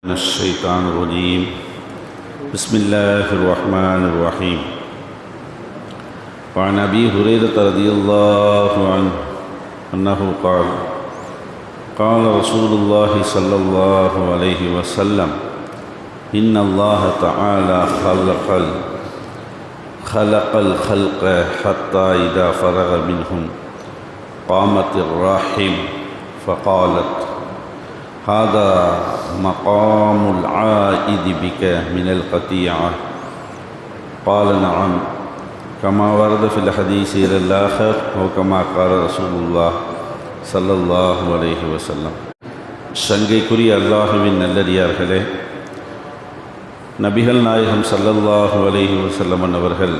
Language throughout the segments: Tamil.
من الشيطان الرجيم. بسم الله الرحمن الرحيم. وعن أبي هريرة رضي الله عنه أنه قال قال رسول الله صلى الله عليه وسلم إن الله تعالى خلق خلق الخلق حتى إذا فرغ منهم قامت الراحم فقالت هذا مقام العائد بك من القطيعة قال نعم كما ورد في الحديث إلى الآخر وكما قال رسول الله صلى الله عليه وسلم சங்கைக்குரிய அல்லாஹுவின் நல்லடியார்களே நபிகள் நாயகம் ஸல்லல்லாஹு அலைஹி வஸல்லம் அவர்கள்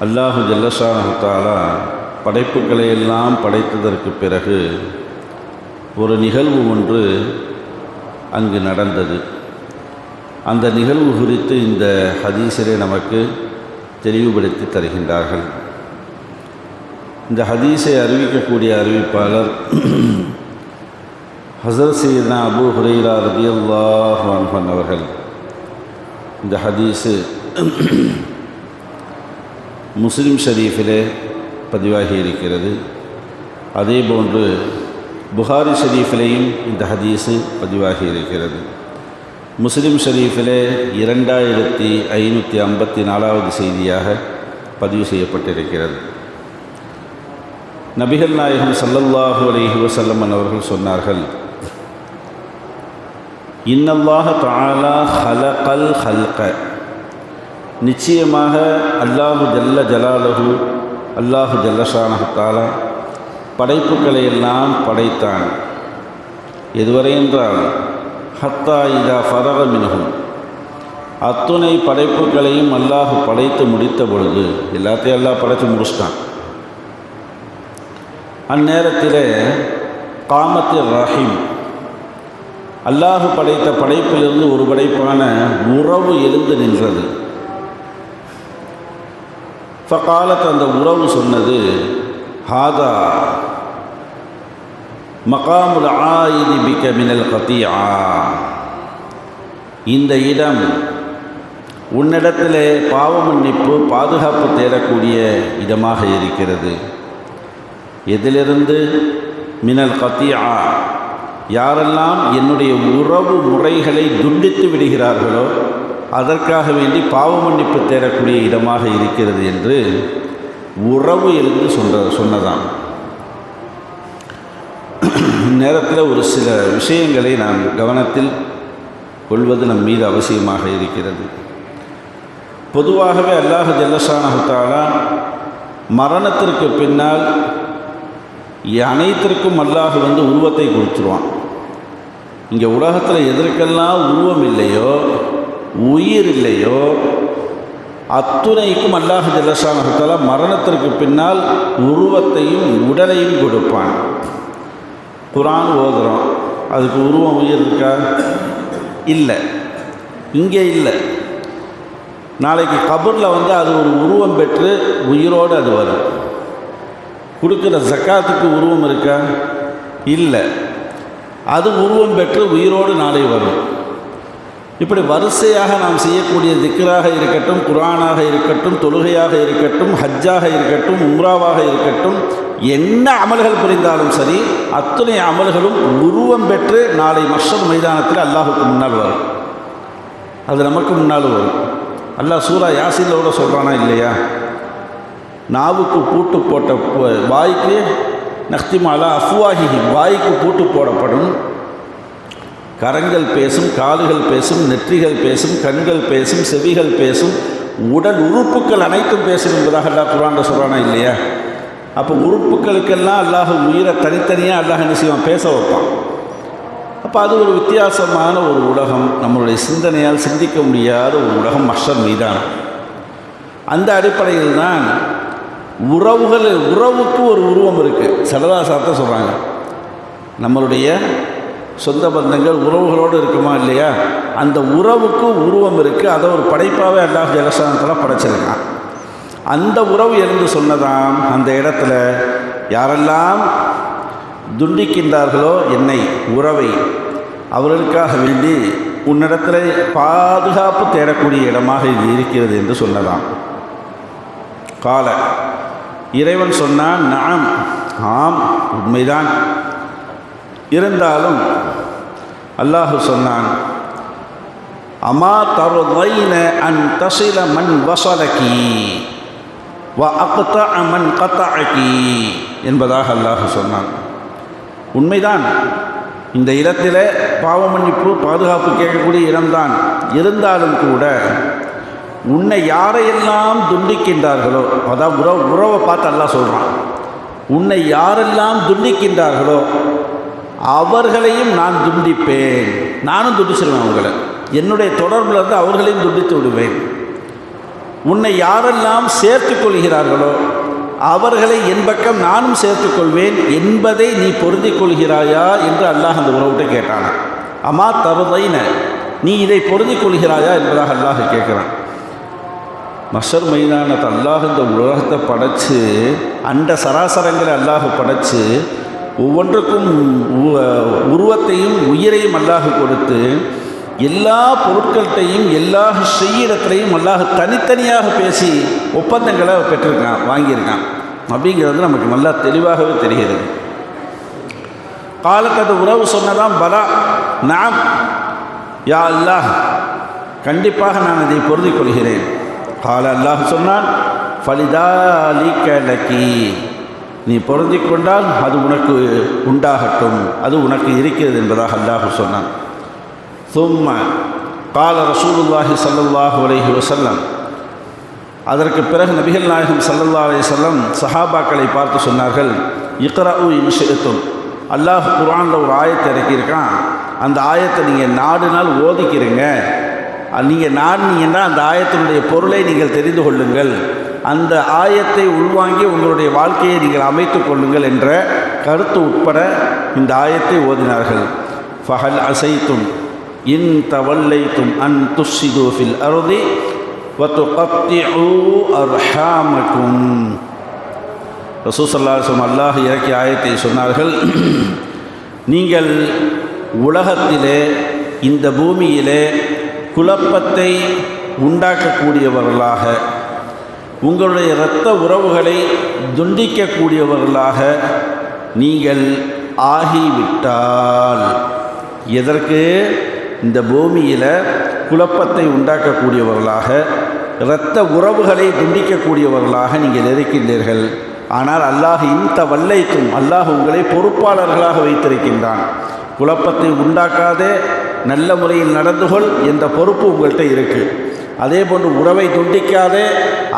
அல்லாஹு ஜல்லஷாஹு தாலா படைப்புகளை எல்லாம் படைத்ததற்கு பிறகு ஒரு நிகழ்வு ஒன்று அங்கு நடந்தது. அந்த நிகழ்வு குறித்து இந்த ஹதீஸிலே நமக்கு தெளிவுபடுத்தி தருகின்றார்கள். இந்த ஹதீஸை அறிவிக்கக்கூடிய அறிவிப்பாளர் ஹசர் சீனா அபு ஹுரைரா ரதியல்லாஹு அல்லாஹான் அவர்கள். இந்த ஹதீஸு முஸ்லீம் ஷரீஃபிலே பதிவாகி இருக்கிறது அதே போன்று புகாரி ஷரீஃபிலேயும் இந்த ஹதீஸு பதிவாகி இருக்கிறது முஸ்லிம் ஷரீஃபிலே இரண்டாயிரத்தி ஐநூற்றி ஐம்பத்தி நாலாவது செய்தியாக பதிவு செய்யப்பட்டிருக்கிறது நபிகள் நாயகம் சல்லல்லாஹு அலஹி வஸல்லம் அவர்கள் சொன்னார்கள் இன்னல்லாஹ தஆலா ஹலகல் ஹல்க நிச்சயமாக அல்லாஹு ஜல்ல ஜலாலஹு அல்லாஹு ஜல்லஷானஹத்தாலா படைப்புகளை எல்லாம் படைத்தான். எதுவரை என்றால் ஹத்தா இதா ஃபரக மினகும் அத்துணை படைப்புகளையும் அல்லாஹ் படைத்து முடித்த பொழுது எல்லாத்தையும் அல்லாஹ் படைத்து முடிச்சிட்டான். அந்நேரத்தில் காமத்து ரஹீம். அல்லாஹ் படைத்த படைப்பிலிருந்து ஒரு படைப்பான உறவு எழுந்து நின்றது. ஃபகாலத்து அந்த உறவு சொன்னது ஹாதா மகாமுல் ஆயிதி பிக்க மினல் கத்தியா இந்த இடம் உன்னிடத்திலே பாவ மன்னிப்பு பாதுகாப்பு தேடக்கூடிய இடமாக இருக்கிறது. எதிலிருந்து? மினல் கத்தியா யாரெல்லாம் என்னுடைய உறவு முறைகளை துண்டித்து விடுகிறார்களோ அதற்காக வேண்டி பாவ மன்னிப்பு தேடக்கூடிய இடமாக இருக்கிறது என்று உறவு என்று சொன்ன சொன்னதாம். நேரத்தில் ஒரு சில விஷயங்களை நாம் கவனத்தில் கொள்வது நம் மீது அவசியமாக இருக்கிறது. பொதுவாகவே அல்லாஹ் ஜல்லஷானஹாலா மரணத்திற்கு பின்னால் அனைத்திற்கும் அல்லாஹ் வந்து உருவத்தை கொடுத்துருவான். இங்கே உலகத்தில் எதற்கெல்லாம் உருவம் இல்லையோ உயிர் இல்லையோ அத்துணைக்கும் அல்லாஹ் ஜல்லஷானஹாலா மரணத்திற்கு பின்னால் உருவத்தையும் உடலையும் கொடுப்பான். குரான் ஓதுறோம். அதுக்கு உருவம் உயிர் இருக்கா? இல்லை. இங்கே இல்லை. நாளைக்கு கபூரில் வந்து அது ஒரு உருவம் பெற்று உயிரோடு அது வரும். கொடுக்குற ஜக்காத்துக்கு உருவம் இருக்கா? இல்லை. அது உருவம் பெற்று உயிரோடு நாளை வரும். இப்படி வரிசையாக நாம் செய்யக்கூடிய திக்கராக இருக்கட்டும் குரானாக இருக்கட்டும் தொழுகையாக இருக்கட்டும் ஹஜ்ஜாக இருக்கட்டும் உம்ராவாக இருக்கட்டும் என்ன அமல்கள் புரிந்தாலும் சரி அத்தனை அமல்களும் உருவம் பெற்று நாளை மஷர் மைதானத்தில் அல்லாஹுக்கு முன்னால் வரும். அது நமக்கு முன்னால் வரும். அல்லாஹ் சூரா யாசிலோட சொல்கிறானா இல்லையா? நாவுக்கு பூட்டு போட்ட வாய்க்கு நக்திமாலா அஃப்வாஹிஹி வாய்க்கு பூட்டு போடப்படும். கரங்கள் பேசும் கால்கள் பேசும் நெற்றிகள் பேசும் கண்கள் பேசும் செவிகள் பேசும் உடல் உறுப்புகள் அனைத்தும் பேசும் என்பதாக அல்லா குரான் சொல்கிறானா இல்லையா? அப்போ உறுப்புகளுக்கெல்லாம் அல்லாஹ் உயிரை தனித்தனியாக அல்லாஹ் என்ன செய்வான்? பேச வைப்பான். அப்போ அது ஒரு வித்தியாசமான ஒரு உலகம். நம்மளுடைய சிந்தனையால் சிந்திக்க முடியாத ஒரு உலகம் மஷர் மீதானம் அந்த அடிப்படையில் தான் உறவுகள் உறவுக்கு ஒரு உருவம் இருக்குது சரதாசாரத்தை சொல்கிறாங்க நம்மளுடைய சொந்த பந்தங்கள் உறவுகளோடு இருக்குமா இல்லையா? அந்த உறவுக்கு உருவம் இருக்குது அதை ஒரு படைப்பாகவே அல்லாஹ் ஜலசானத்தில் படைச்சிருக்கான். அந்த உறவு என்று சொன்னதாம். அந்த இடத்துல யாரெல்லாம் துண்டிக்கின்றார்களோ என்னை உறவை அவர்களுக்காக வேண்டி உன்னிடத்தில் பாதுகாப்பு தேடக்கூடிய இடமாக இது இருக்கிறது என்று சொன்னதாம். கால இறைவன் சொன்னான் நாம் ஆம் உண்மைதான். இருந்தாலும் அல்லாஹு சொன்னான் அமா தருதைன அன் தசில மண் வசலகி? வ அக்த கத்தா கத்தாக்கி என்பதாக அல்லாஹ் சொன்னான். உண்மைதான் இந்த இடத்தில் பாவ மன்னிப்பு பாதுகாப்பு கேட்கக்கூடிய இடம்தான். இருந்தாலும் கூட உன்னை யாரையெல்லாம் துண்டிக்கின்றார்களோ அதான் உறவு உறவை பார்த்து அல்லாஹ் சொல்கிறான் உன்னை யாரெல்லாம் துண்டிக்கின்றார்களோ அவர்களையும் நான் துண்டிப்பேன். நானும் துண்டிச்சிருவேன் அவங்களை. என்னுடைய தொடர்பில் இருந்து அவர்களையும் துண்டித்து விடுவேன். உன்னை யாரெல்லாம் சேர்த்து கொள்கிறார்களோ அவர்களை என் பக்கம் நானும் சேர்த்து கொள்வேன் என்பதை நீ பொருந்தி கொள்கிறாயா என்று அல்லாஹ் அந்த உறவுகிட்ட கேட்டான் அம்மா தருதைன நீ இதை பொருந்தி கொள்கிறாயா என்பதாக அல்லாஹ் கேட்குறான். மஷர் மைதானத்தை அல்லாஹ் இந்த உலகத்தை படைச்சு அண்ட சராசரங்களை அல்லாஹ் படைச்சு ஒவ்வொன்றுக்கும் உ- உருவத்தையும் உயிரையும் அல்லாஹ் கொடுத்து எல்லா பொருட்கள்கிட்டையும் எல்லா செய்யிடத்திலையும் அல்லாஹ் தனித்தனியாக பேசி ஒப்பந்தங்களை பெற்றிருக்கான் வாங்கியிருக்கான். அப்படிங்கிறது நமக்கு நல்லா தெளிவாகவே தெரிகிறது. காலத்தது உறவு சொன்னதான் பலா நாம் யா அல்லாஹ் கண்டிப்பாக நான் இதை பொருந்திக் கொள்கிறேன் கால அல்லாஹ் சொன்னான் ஃபலிதாலி கலக்கி நீ பொருந்திக் கொண்டால் அது உனக்கு உண்டாகட்டும் அது உனக்கு இருக்கிறது என்பதாக அல்லாஹ் சொன்னான். சும்ம கால ரசூலுல்லாஹி ஸல்லல்லாஹு அலைஹி வஸல்லம் அதற்கு பிறகு நபிகள் நாயகம் சல்லல்லா அலி சொல்லம் சஹாபாக்களை பார்த்து சொன்னார்கள் இக்ரஉ இன்ஷிஅத்தும் அல்லாஹ் குரானில் ஒரு ஆயத்தை இறக்கியிருக்கான். அந்த ஆயத்தை நீங்கள் நாடு நாள் ஓதிக்கிறீங்க நீங்கள் நாடினீங்கன்னா அந்த ஆயத்தினுடைய பொருளை நீங்கள் தெரிந்து கொள்ளுங்கள். அந்த ஆயத்தை உள்வாங்கி உங்களுடைய வாழ்க்கையை நீங்கள் அமைத்து கொள்ளுங்கள் என்ற கருத்து உட்பட இந்த ஆயத்தை ஓதினார்கள். ஃபஹல் அசைத்தும். ইন তাওয়াল্লাইতুম আন তুসিদু ফিল আরদি ওয়া তুকাত্তিউ আরহামাকুম রসুসল্লাহ அல்லாஹ் இறக்கிய ஆயத்தை சொன்னார்கள் நீங்கள் உலகத்திலே இந்த பூமியிலே குழப்பத்தை உண்டாக்கக்கூடியவர்களாக உங்களுடைய இரத்த உறவுகளை துண்டிக்கக்கூடியவர்களாக நீங்கள் ஆகிவிட்டால் எதற்கு? இந்த பூமியில் குழப்பத்தை உண்டாக்கக்கூடியவர்களாக இரத்த உறவுகளை துண்டிக்கக்கூடியவர்களாக நீங்கள் இருக்கின்றீர்கள். ஆனால் அல்லாஹ் இந்த வல்லைக்கும் அல்லாஹ் உங்களை பொறுப்பாளர்களாக வைத்திருக்கின்றான். குழப்பத்தை உண்டாக்காதே நல்ல முறையில் நடந்து கொள் என்ற பொறுப்பு உங்கள்கிட்ட இருக்குது அதே போன்று உறவை துண்டிக்காதே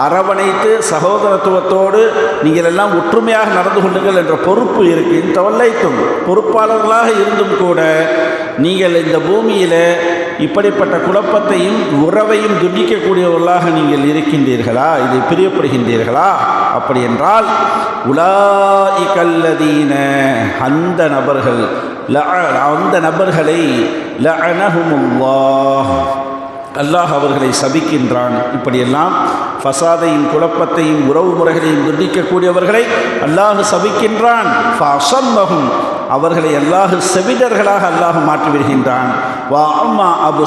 அரவணைத்து சகோதரத்துவத்தோடு நீங்கள் எல்லாம் ஒற்றுமையாக நடந்து கொள்ளுங்கள் என்ற பொறுப்பு இருக்கு. இந்த வல்லைத்தும் பொறுப்பாளர்களாக இருந்தும் கூட நீங்கள் இந்த பூமியில் இப்படிப்பட்ட குழப்பத்தையும் உறவையும் துண்டிக்கக்கூடியவர்களாக நீங்கள் இருக்கின்றீர்களா? இது பிரியப்படுகின்றீர்களா? அப்படி என்றால் உலாஇகல்லதீன அந்த நபர்கள் அந்த நபர்களை லஅனஹுமுல்லாஹ். அல்லாஹ் அவர்களை சபிக்கின்றான். இப்படியெல்லாம் ஃபசாதையும் குழப்பத்தையும் உறவு முறைகளையும் துண்டிக்கக்கூடியவர்களை அல்லாஹு சபிக்கின்றான். அவர்களை அல்லாஹு செவிடர்களாக அல்லாஹ் மாற்றி விடுகின்றான். வா அம்மா அபு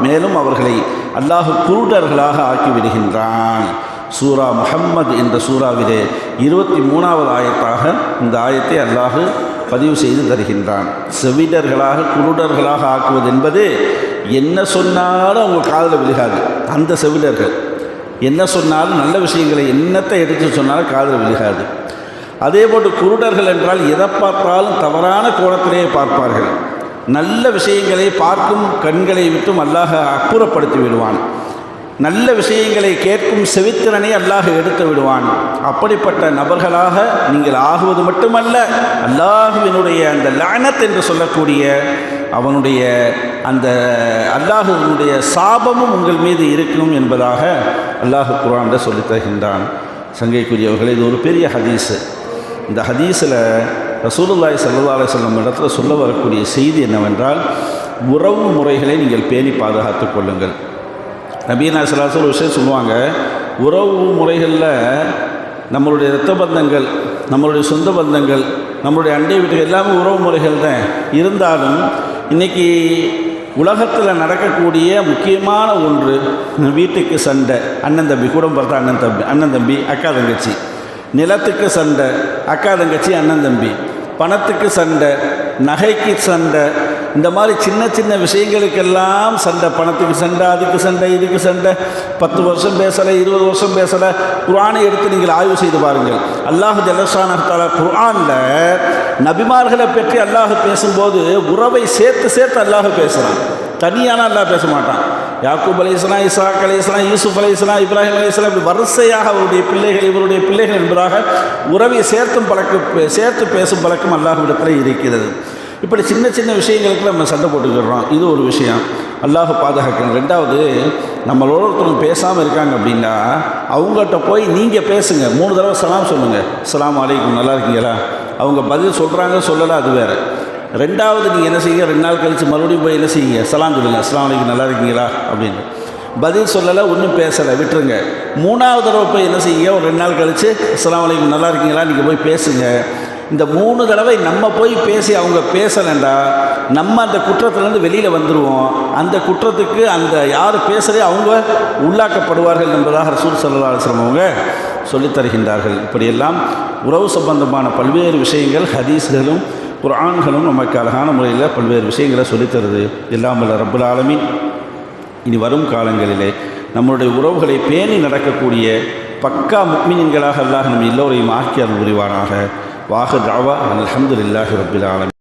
மேலும் அவர்களை அல்லாஹு குருடர்களாக ஆக்கி விடுகின்றான். சூரா முஹம்மது என்ற சூறாவிலே இருபத்தி மூணாவது ஆயத்தாக இந்த ஆயத்தை அல்லாஹு பதிவு செய்து தருகின்றான். செவிடர்களாக குருடர்களாக ஆக்குவது என்பது என்ன சொன்னாலும் அவங்க காதில் விழுகாது. அந்த செவிடர்கள். என்ன சொன்னாலும் நல்ல விஷயங்களை என்னத்தை எடுத்து சொன்னாலும் காதல் விழுகாது. அதே போன்று குருடர்கள் என்றால் எதை பார்த்தாலும் தவறான கோணத்திலே பார்ப்பார்கள். நல்ல விஷயங்களை பார்க்கும் கண்களை விட்டும் அல்லாஹ அப்புறப்படுத்தி விடுவான். நல்ல விஷயங்களை கேட்கும் செவித்திறனை அல்லாஹ் எடுத்து விடுவான். அப்படிப்பட்ட நபர்களாக நீங்கள் ஆகுவது மட்டுமல்ல அல்லாஹுவினுடைய அந்த லானத் என்று சொல்லக்கூடிய அவனுடைய அந்த அல்லாஹுவினுடைய சாபமும் உங்கள் மீது இருக்கும் என்பதாக அல்லாஹ் குரான்ல சொல்லி தருகின்றான். சங்கைக்குரியவர்கள் இது ஒரு பெரிய ஹதீஸு. இந்த ஹதீஸில் ரசூலுல்லாய் சல்லா அலைஹி வஸல்லம் இடத்துல சொல்ல வரக்கூடிய செய்தி என்னவென்றால் உறவு முறைகளை நீங்கள் பேணி பாதுகாத்து கொள்ளுங்கள். நபீனா சலாசல் ஒரு விஷயம் சொல்லுவாங்க உறவு முறைகளில் நம்மளுடைய இரத்த பந்தங்கள் நம்மளுடைய சொந்த பந்தங்கள் நம்மளுடைய அண்டை வீட்டுகள் எல்லாமே உறவு முறைகள் தான். இருந்தாலும் இன்றைக்கி உலகத்தில் நடக்கக்கூடிய முக்கியமான ஒன்று வீட்டுக்கு சண்டை. அண்ணன் தம்பி கூட பிறந்த அண்ணன் தம்பி அண்ணன் தம்பி அக்கா தங்கச்சி. நிலத்துக்கு சண்டை அக்கா தங்கச்சி அண்ணன் தம்பி. பணத்துக்கு சண்டை நகைக்கு சண்டை இந்த மாதிரி சின்ன சின்ன விஷயங்களுக்கெல்லாம் சண்டை பணத்துக்கு சண்டை அதுக்கு சண்டை இதுக்கு சண்டை பத்து வருஷம் பேசலை இருபது வருஷம் பேசலை குரானை எடுத்து நீங்கள் ஆய்வு செய்து பாருங்கள். அல்லாஹ் ஜலசானத்தால குரானில் நபிமார்களை பற்றி அல்லாஹ் பேசும்போது உறவை சேர்த்து சேர்த்து அல்லாஹ் பேசுகிறான் தனியான அல்லாஹ் பேச மாட்டான். யாக்கூப் அலைஹிஸ்ஸலாம் இஸ்ஹாக் அலைஹிஸ்ஸலாம் யூசுப் அலைஹிஸ்ஸலாம் இப்ராஹிம் அலைஹிஸ்ஸலாம் இப்படி வரிசையாக அவருடைய பிள்ளைகள் இவருடைய பிள்ளைகள் என்பதாக உறவை சேர்த்தும் பழக்க சேர்த்து பேசும் பழக்கம் அல்லாஹ் இடத்துல இருக்கிறது. இப்படி சின்ன சின்ன விஷயங்களுக்கு நம்ம சண்டை போட்டுக்கிறோம் இது ஒரு விஷயம். அல்லாஹ் பாதுகாக்கணும். ரெண்டாவது நம்மளோட ஒருத்தவங்க பேசாமல் இருக்காங்க அப்படின்னா அவங்ககிட்ட போய் நீங்கள் பேசுங்க. மூணு தடவை சலாம் சொல்லுங்கள் சலாம் அலைக்கும். நல்லா இருக்கீங்களா? அவங்க பதில் சொல்கிறாங்க சொல்லலை அது வேறு. ரெண்டாவது நீங்கள் என்ன செய்யுங்க ரெண்டு நாள் கழித்து மறுபடியும் போய் என்ன செய்யுங்க சலாம் சொல்லுங்கள் அஸ்லாம் வலைக்கும் நல்லா இருக்கீங்களா? அப்படின்னு. பதில் சொல்லலை ஒன்றும் பேசலை. விட்டுருங்க. மூணாவது தடவை போய் என்ன செய்யுங்க ஒரு ரெண்டு நாள் கழித்து அஸ்லாம் வலைக்கும் நல்லா இருக்கீங்களா? நீங்கள் போய் பேசுங்க. இந்த மூணு தடவை நம்ம போய் பேசி அவங்க பேசலைண்டா நம்ம அந்த குற்றத்துலேருந்து வெளியில் வந்துடுவோம் அந்த குற்றத்துக்கு அந்த யார் பேசுகிறே அவங்க உள்ளாக்கப்படுவார்கள் என்பதாக ரசூல் சல்லா அவங்க சொல்லித் தருகின்றார்கள். இப்படியெல்லாம் உறவு சம்பந்தமான பல்வேறு விஷயங்கள் ஹதீஸ்களும் குரான்களும் நமக்கு அழகான முறையில் பல்வேறு விஷயங்களை சொல்லித் தருது. எல்லாம் வல்ல ரப்புல் ஆலமின். இனி வரும் காலங்களிலே நம்மளுடைய உறவுகளை பேணி நடக்கக்கூடிய பக்கா முக்மின்களாக அல்லாஹ் நம் எல்லோரையும் ஆக்கி அருள் புரிவானாக. வாஹு தாவா அல்ஹம்துலில்லாஹி ரப்பில் ஆலமீன்